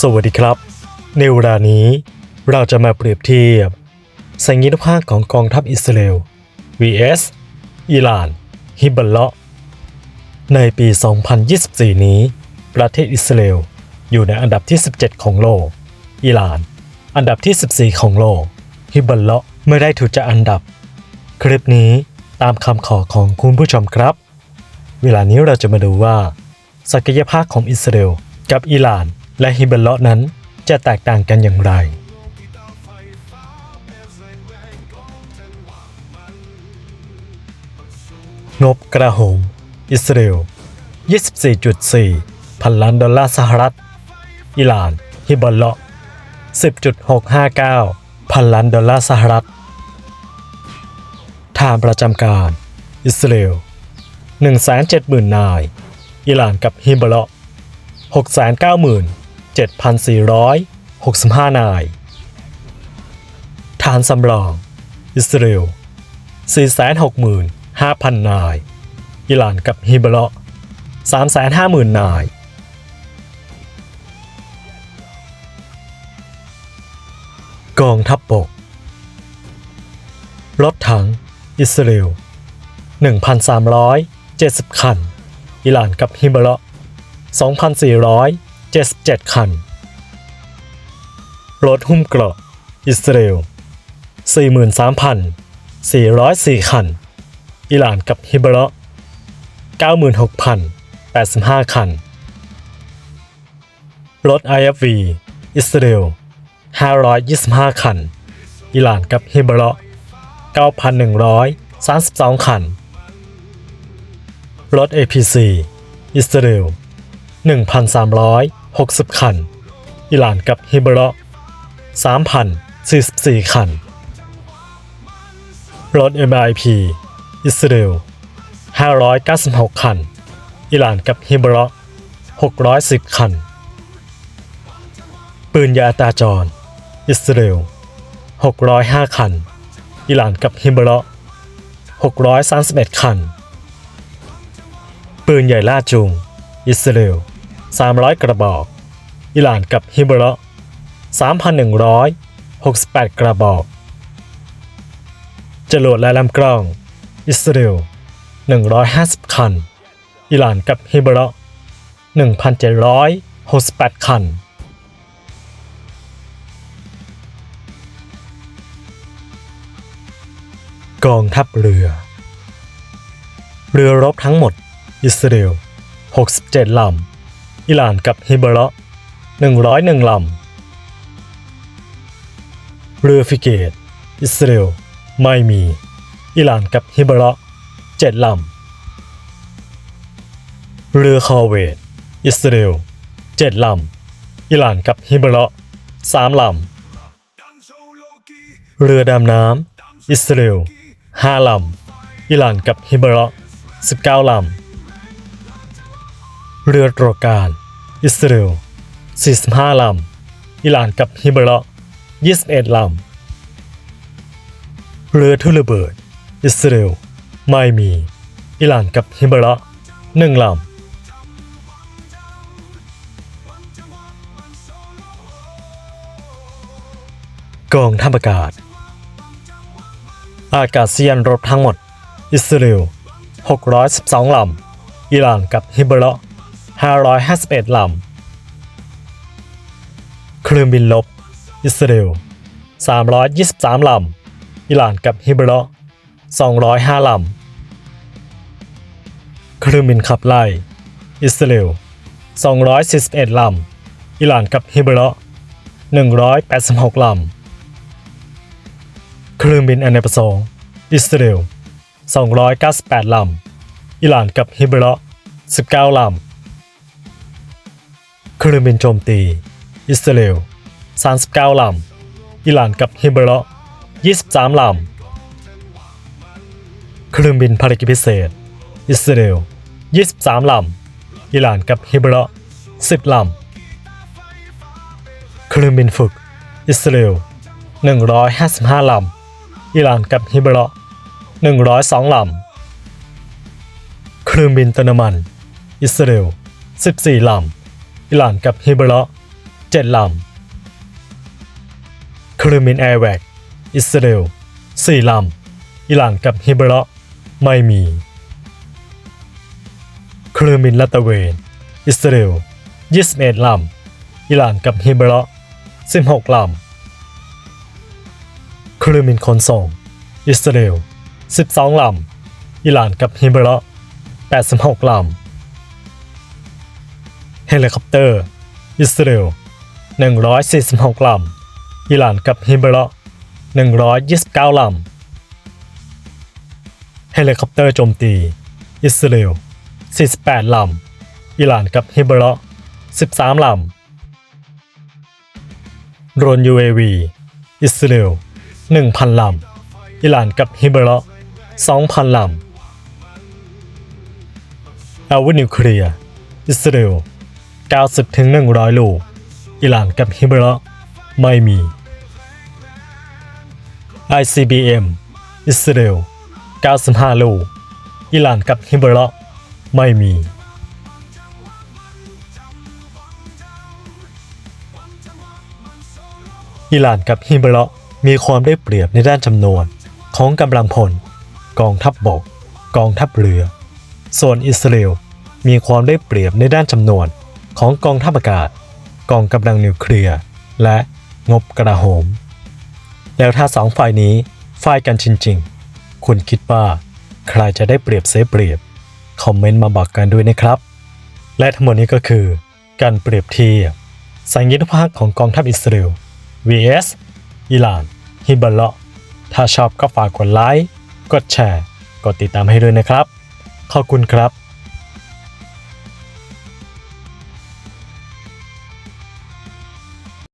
สวัสดีครับ ในเวลานี้เราจะมาเปรียบเทียบสัญญาภาพของกองทัพอิสราเอล vs อิหร่าน ฮิบ a ลเลาะในปี 2024 นี้ ประเทศอิสราเอลอยู่ในอันดับที่ 17 ของโลก อิหร่าน อันดับที่ 14 ของโลก ฮิบ a ลเลาะไม่ได้ถูกจัดอันดับ คลิปนี้ตามคำขอของคุณผู้ชมครับ เวลานี้เราจะมาดูว่า ศักยภาพของอิสราเอลกับอิหร่าน และฮิบ a ลเลาะนั้นจะแตกต่างกันอย่างไร งบกระหมอิสราเอล 24.4 พันล้านดอลลาร์สหรัฐ อิหร่าน ฮิบ a ลเลาะ10.659 พันล้านดอลลาร์สหรัฐฐานประจำการ อิสราเอล 170,000 นาย อิหร่านกับฮิบ a ลเลาะ 7,465 นาย ฐานสำรอง อิสราเอล 465,000 นาย อิหร่านกับฮิบลเลาะ350,000 นาย กองทัพบก รถถัง อิสราเอล 1,370 คัน อิหร่านกับฮิบ a ลเลาะ 77 คัน รถหุ้มเกราะ อิสราเอล 43,404 คัน อิหร่านกับฮิบ a ลเลาะ96,085 คัน รถ IFV อิสราเอล 525 คัน อิหร่านกับฮิบ a ลเลาะ9,132 คัน รถ APC อิสราเอล 1,300 60 คัน อิหร่านกับฮิบ a ลเลาะ3,044 คัน รถ MIP อิสราเอล596 คัน อิหร่านกับฮิบ a ลเลาะ610 คัน ปืนยาตาจร อิสราเอล605 คัน อิหร่านกับฮิบ a ลเลาะ631 คัน ปืนใหญ่ล่าจูงอิสราเอล 300 กระบอก อิหร่านกับฮิบ a ลเลาะ3,168 กระบอก จรวดและลำกล้อง อิสราเอล150 คัน อิหร่านกับฮิบ a ลเลาะ1,768 คันกองทัพเรือ เรือรบทั้งหมด อิสราเอล67 ลำ อิหร่านกับฮิบ a ลเลาะ101 ลำ เรือฟิเกต อิสราเอล ไม่มี อิหร่านกับฮิบ a ลเลาะ7 ลำ เรือคอร์เวต อิสราเอล 7 ลำ อิหร่านกับฮิบ a ลเลาะ3 ลำ เรือดำน้ำ อิสราเอล 5 ลำ อิหร่านกับฮิบ a ลเลาะ19 ลำ เรือตรการอิสราเอล45 ลำ อิหร่านกับฮิบ a ลเลา21 ลำ เรือทุ่ระเบิด อิสราเอลไม่มี อิหร่านกับฮิบ a ลเลา1ลำกองทัพอากาศ อากาศยานรบทั้งหมด อิสราเอล612 ลำ อิหร่านกับฮิบ a ลเลา 551 ลำ เครื่องบินลบ อิสราเอล 323 ลำ อิหร่านกับฮิบ a ลเลา205 ลำ เครื่องบินขับไล่ อิสราเอล 241 ลำ อิหร่านกับฮิบ a ลเลา186 ลำ เครื่องบินอเนกประสงค์ อิสราเอล 298 ลำ อิหร่านกับฮิบ a ลเลา19 ลำ เครื่องบินโจมตี อิสราเอล 39 ลำ อิหร่านกับฮิบ a ลเลา23 ลำ เครื่องบินภารกิจพิเศษ อิสราเอล 23 ลำ อิหร่านกับฮิบ a ลเลา10 ลำ เครื่องบินฝึก อิสราเอล 155 ลำ อิหร่านกับฮิบ a ลเลา102 ลำ เครื่องบินเติมน้ำมัน อิสราเอล 14 ลำ อิหร่านกับฮิบ a ลเลาะ7ลำครูมินแอร์แวกอิสราเอล4ลำอิหร่านกับฮิบราะไม่มีครูมินลาตะเวน อิสราเอล21ลำอิหร่านกับฮิบราะห์16ลำครูมินขนส่ง อิสราเอล12ลำอิหร่านกับฮิบเราะห์86ลำ เฮลิคอปเตอร์ อิสราเอล 146 ลำ อิหร่านกับฮิบราะ129 ลำ เฮลิคอปเตอร์โจมตี อิสราเอล 48 ลำ อิหร่านกับฮิบราะ13 ลำ โดรน UAV อิสราเอล 1,000 ลำ อิหร่านกับฮิบราะ2,000 ลำอาวุธนิวเคลียร์ อิสราเอล 90ถึง100 ลูก อิหร่านกับฮิบราไม่มี ICBM อิสราเอล95 ลูก อิหร่านกับฮิบราไม่มี อิหร่านกับฮิบราะมีความได้เปรียบในด้านจำนวนของกำลังพล กองทัพบบก กองทัพเรือ ส่วนอิสราเอลมีความได้เปรียบในด้านจำนวน ของกองทัพอากาศ กองกำลังนิวเคลียร์ และงบกระโหม แล้วถ้าสองฝ่ายนี้ฝ่ายกันจริงๆ คุณคิดว่าใครจะได้เปรียบเสียเปรียบ คอมเมนต์มาบอกกันด้วยนะครับ และทั้งหมดนี้ก็คือ การเปรียบเทียบสัญญาณภาคของกองทัพอิสราเอล vs อิหร่าน ฮิบเลาะถ้าชอบก็ฝากกดไลค์ กดแชร์ กดติดตามให้ด้วยนะครับ ขอบคุณครับ